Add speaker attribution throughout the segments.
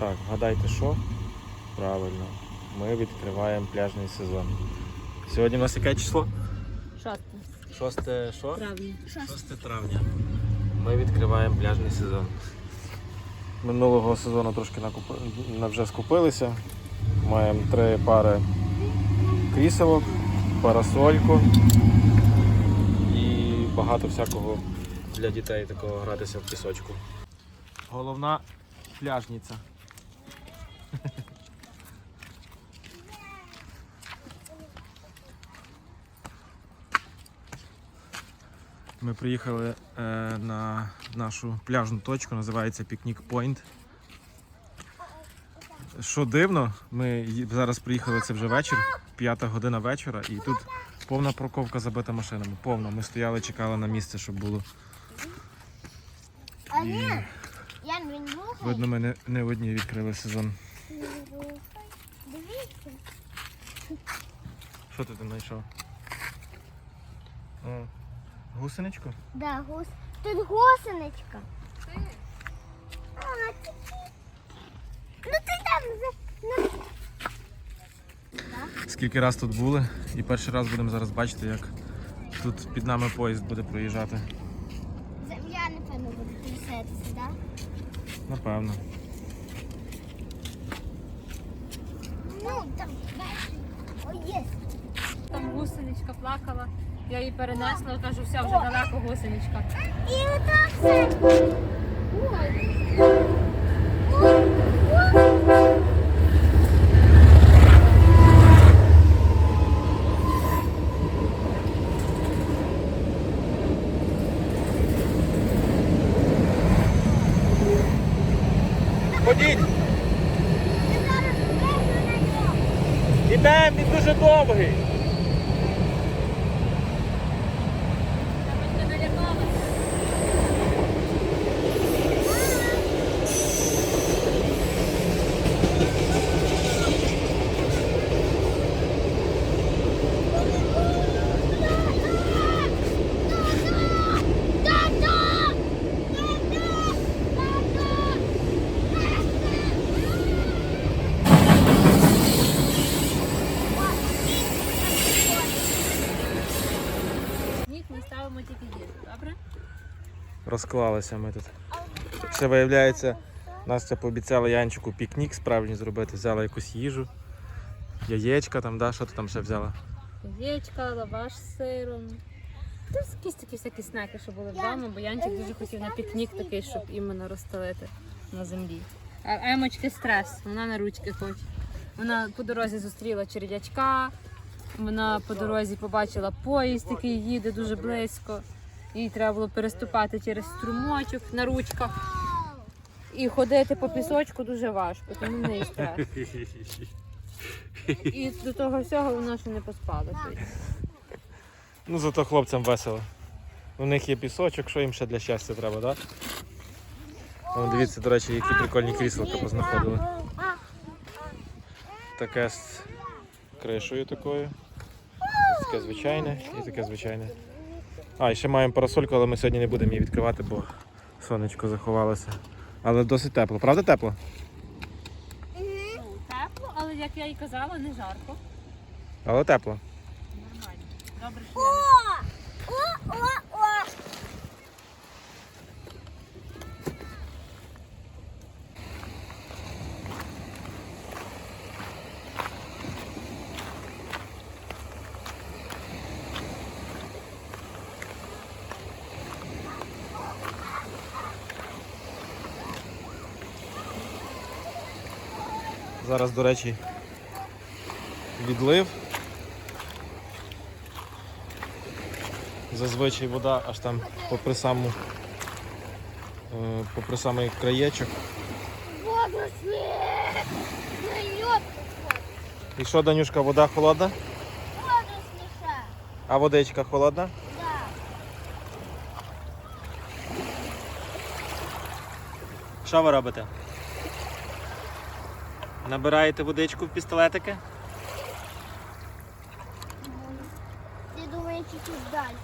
Speaker 1: Так, вгадайте що? Правильно. Ми відкриваємо пляжний сезон. Сьогодні у нас яке число?
Speaker 2: Шосте
Speaker 1: 6 що?
Speaker 2: травня.
Speaker 1: 6 травня. Ми відкриваємо пляжний сезон. Минулого сезону трошки накупи... на- вже скупилися. Маємо три пари кріселок, парасольку і багато всякого для дітей такого гратися в пісочку. Головна пляжниця. Ми приїхали е, на нашу пляжну точку, називається Пікнік Пойнт. Що дивно, ми зараз приїхали це вже вечір, п'ята година вечора, і тут повна парковка забита машинами. Повна. Ми стояли, чекали на місце, щоб було. І, видно, ми не, не одні відкрили сезон.
Speaker 3: Дивіться.
Speaker 1: Що ти там знайшов? Гусеничку?
Speaker 3: Да, гус. Тут гусеничка. А, ти... Ну ти там за... Ну,
Speaker 1: Скільки раз тут були, і перший раз будемо зараз бачити, як тут під нами поїзд буде проїжджати.
Speaker 3: земля, напевно, буде трясетися, да?
Speaker 1: Напевно.
Speaker 3: Ну, там, бачиш. О, є.
Speaker 2: Там гусеничка плакала. Я її перенесла, кажу, все, вже далеко гусеничка.
Speaker 3: І отак все.
Speaker 1: Ходіть! Ідемо, він дуже довгий.
Speaker 2: Ставимо тільки їсти, добре?
Speaker 1: Розклалися ми тут. Ще виявляється, Настя пообіцяла Янчику пікнік справжній зробити. Взяла якусь їжу, яєчка там, да? що ти там ще взяла?
Speaker 2: Яєчка, лаваш з сиром. Тут якісь такі всякі снеки, що були вдома, бо Янчик дуже хотів на пікнік такий, щоб іменно розстелити на землі. А Емочки стрес, вона на ручки хоче. Вона по дорозі зустріла черв'ячка, вона по дорозі побачила поїзд, який їде дуже близько. Їй треба було переступати через струмочок на ручках. І ходити по пісочку дуже важко, тому в неї стрес. І до того всього вона ще не поспала.
Speaker 1: Ну зато хлопцям весело. У них є пісочок, що їм ще для щастя треба, так? Да? Дивіться, до речі, які прикольні кріселка познаходили. Таке кришою такою. Ось Таке звичайне і таке звичайне. А, і ще маємо парасольку, але ми сьогодні не будемо її відкривати, бо сонечко заховалося. Але досить тепло. Правда тепло?
Speaker 2: Ну, Тепло, але як я і казала, не жарко.
Speaker 1: Але тепло.
Speaker 2: Нормально. Добре, що
Speaker 3: О, о, о!
Speaker 1: Зараз, до речі, відлив. Зазвичай вода аж там попри саму е, попри самий краєчок. І що, Данюшка, вода холодна? А водичка холодна?
Speaker 3: Да.
Speaker 1: Що ви робите? Набираєте водичку в пістолетики?
Speaker 3: Ти думаєш, чуть-чуть далі.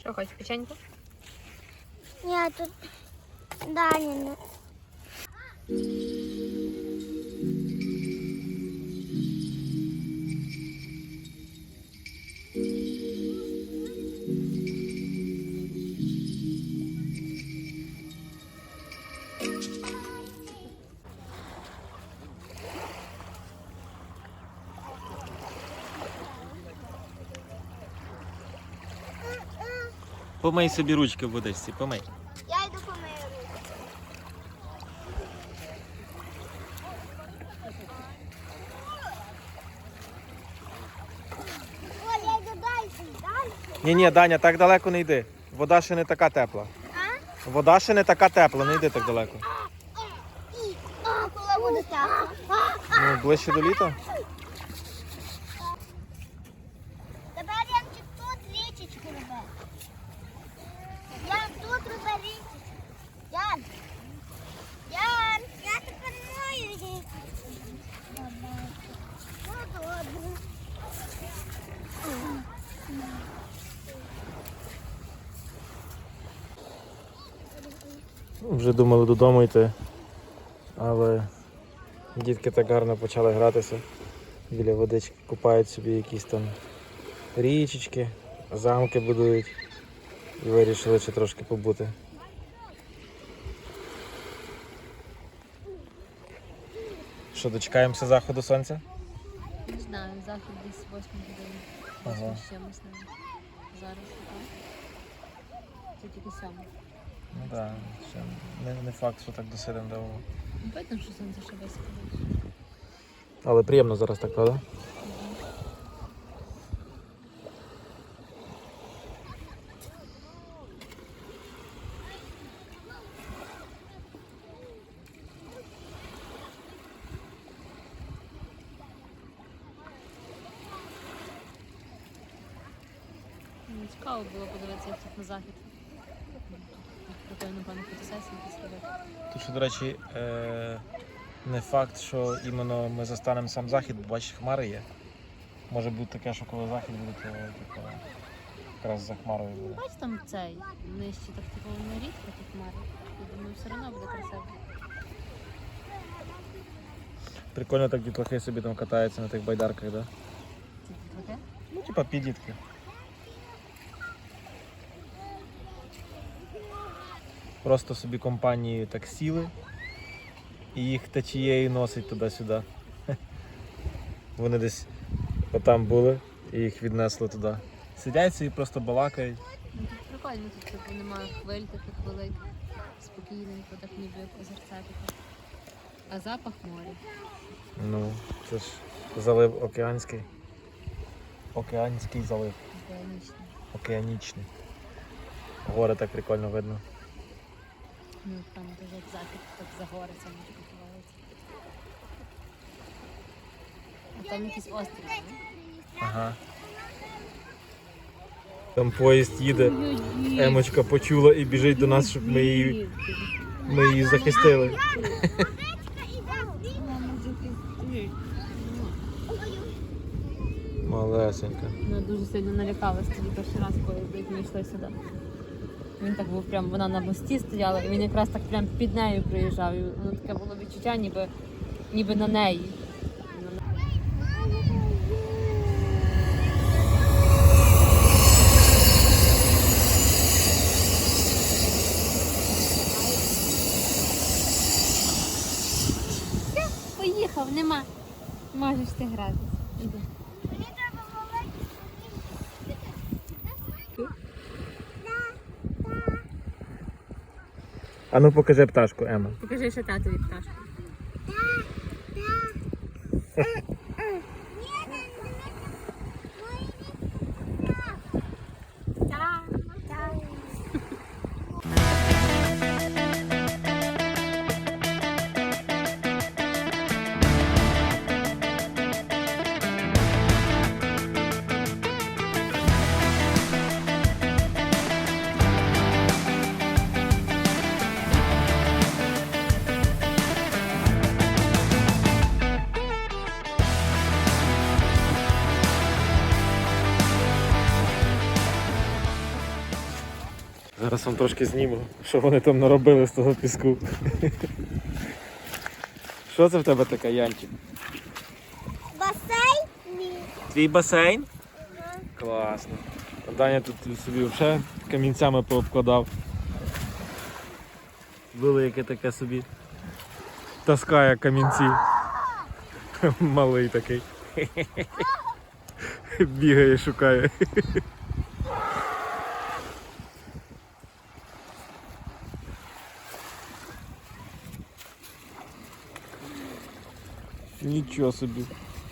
Speaker 2: Що хочеш, печеньку?
Speaker 3: Ні, тут Даніна.
Speaker 1: Помий собі ручки в водичці, помий.
Speaker 3: Я йду помию руки. Оля, я йду далі, далі.
Speaker 1: Ні, ні, Даня, так далеко не йди. Вода ще не така тепла.
Speaker 3: А?
Speaker 1: Вода ще не така тепла, не йди так далеко.
Speaker 3: І, а, коли буде тепло?
Speaker 1: Ну, ближче до літа.
Speaker 3: Тепер я тут річечку роби. Я тут роби річечку. Ян. Ян. Я тепер мою річечку. Ну, добре.
Speaker 1: Вже думали додому йти, але дітки так гарно почали гратися. Біля водички купають собі якісь там річечки, замки будують і вирішили ще трошки побути. Що, дочекаємося заходу сонця?
Speaker 2: Не знаю, захід десь 8 годин.
Speaker 1: Ага.
Speaker 2: Зараз так. Це тільки сьомо.
Speaker 1: Ну так, да, ще не, не факт, що так досидимо довго.
Speaker 2: Видно, що сонце ще високо.
Speaker 1: Але приємно зараз так, правда?
Speaker 2: Цікаво було подивитися, як тут на захід. Прикольно, напевно, фотосесії якісь робити.
Speaker 1: Тут ще, до речі, е, не факт, що іменно ми застанемо сам захід, бо бачиш, хмари є. Може бути таке, що коли захід буде, то типу, якраз за хмарою буде.
Speaker 2: Бач там цей нижче, так типу не рідко ті хмари. Я думаю, все одно буде красиво.
Speaker 1: Прикольно так дітлахи собі там катаються на тих байдарках, да?
Speaker 2: Тільки трохи.
Speaker 1: Ну, типа підлітки. Просто собі компанії так сіли і їх течією носить туди-сюди. Вони десь отам були і їх віднесли туди. Сидять собі просто балакають.
Speaker 2: Ну, тут прикольно, тут типу немає хвиль таких великих. Спокійненько, так ніби озерця таке. А запах моря.
Speaker 1: Ну, це ж залив океанський. Океанський залив.
Speaker 2: Океанічний.
Speaker 1: Океанічний. Гори так прикольно видно.
Speaker 2: Ну там дуже захід, так за гори це може. А там якийсь острів, не?
Speaker 1: Ага. Там поїзд їде. Емочка почула і біжить до нас, щоб ми її, ми її захистили. Малесенька.
Speaker 2: Вона дуже сильно налякалася тоді перший раз, коли як ми йшли сюди. Він так був прям, вона на мості стояла, і він якраз так прям під нею приїжджав. І воно таке було відчуття, ніби, ніби на неї.
Speaker 1: А ну покажи пташку, Ема.
Speaker 2: Покажи ще татові пташку.
Speaker 1: Зараз вам трошки зніму, що вони там наробили з того піску. Що це в тебе таке, Янчик?
Speaker 3: Басейн? Ні.
Speaker 1: Твій басейн? Класно. Даня тут собі вже камінцями пообкладав. Велике таке собі. Таскає камінці. Малий такий. Бігає, шукає. Нічого собі.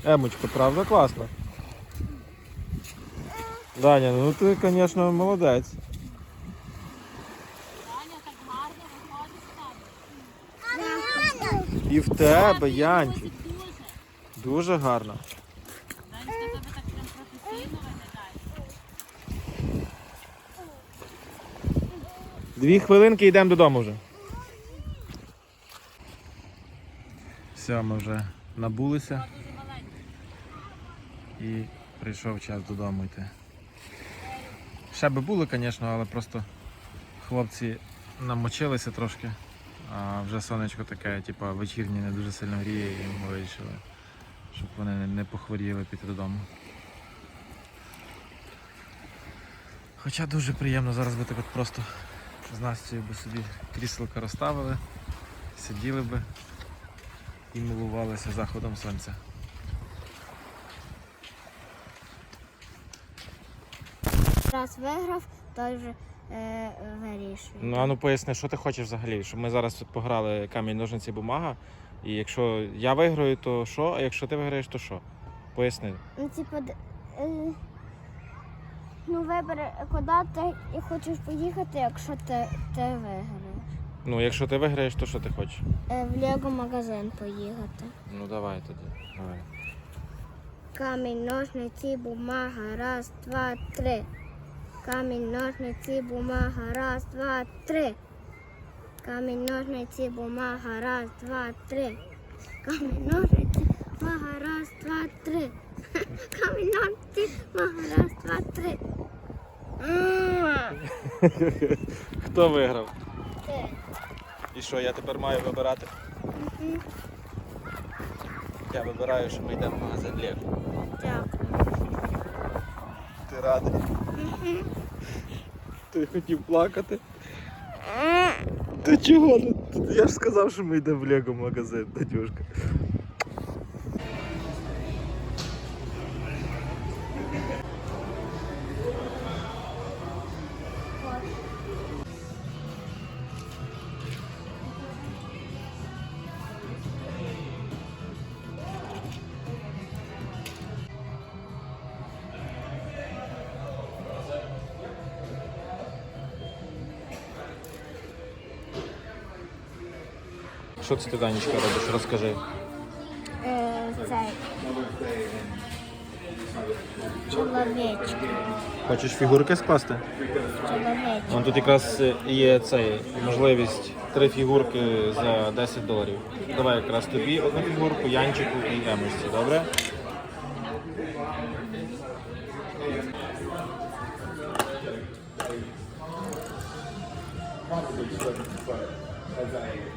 Speaker 1: Емочка, правда класно? Даня, ну ти, звісно, молодець. І в тебе, Янчик. Дуже гарно. Данечка, тебе так Дві хвилинки йдемо додому вже. Все, ми вже набулися. І прийшов час додому йти. Ще би були, звісно, але просто хлопці намочилися трошки. А вже сонечко таке, типу, вечірнє не дуже сильно гріє, і ми вирішили, щоб вони не- похворіли піти додому. Хоча дуже приємно зараз би так от просто з Настю би собі кріселка розставили, сиділи би і милувалися заходом сонця.
Speaker 3: Раз виграв, той вже е, вирішує.
Speaker 1: Ну а ну поясни, що ти хочеш взагалі? Щоб ми зараз тут пограли камінь, ножниці, бумага. І якщо я виграю, то що? А якщо ти виграєш, то що? Поясни.
Speaker 3: Ну, типу, д- е, ну вибери, куди ти і хочеш поїхати, якщо ти, ти виграєш.
Speaker 1: Ну, якщо ти виграєш, то що ти хочеш?
Speaker 3: Е, в Лего магазин поїхати.
Speaker 1: Ну давай тоді. Давай.
Speaker 3: Камінь, ножниці, бумага, раз, два, три. Камінь, ножниці, бумага, раз, два, три. Камінь, ножниці, бумага, раз, два, три. Камінь, ножниці, бумага, раз, два, три. Камінь, ножниці, бумага, раз, два, три.
Speaker 1: Хто виграв? І що, я тепер маю вибирати? Я вибираю, що ми йдемо в магазин Лего.
Speaker 3: Дякую.
Speaker 1: Ти радий? Ти хотів плакати? Ти чого? Я ж сказав, що ми йдемо в Лего магазин, Надюшка. Що це ти, Данечка, робиш? Розкажи.
Speaker 3: Е, цей. Чоловічок.
Speaker 1: Хочеш фігурки скласти?
Speaker 3: Чоловічок.
Speaker 1: Вон тут якраз е, є цей, можливість три фігурки за 10 доларів. Давай якраз тобі одну фігурку, Янчику і Емочці, добре?
Speaker 3: Все.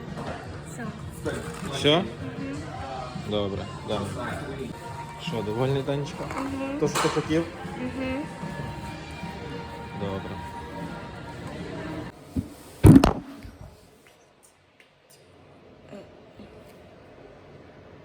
Speaker 1: Все? Добре, да. Що, довольний Данечка? То, що ти хотів?
Speaker 3: Угу.
Speaker 1: Добре.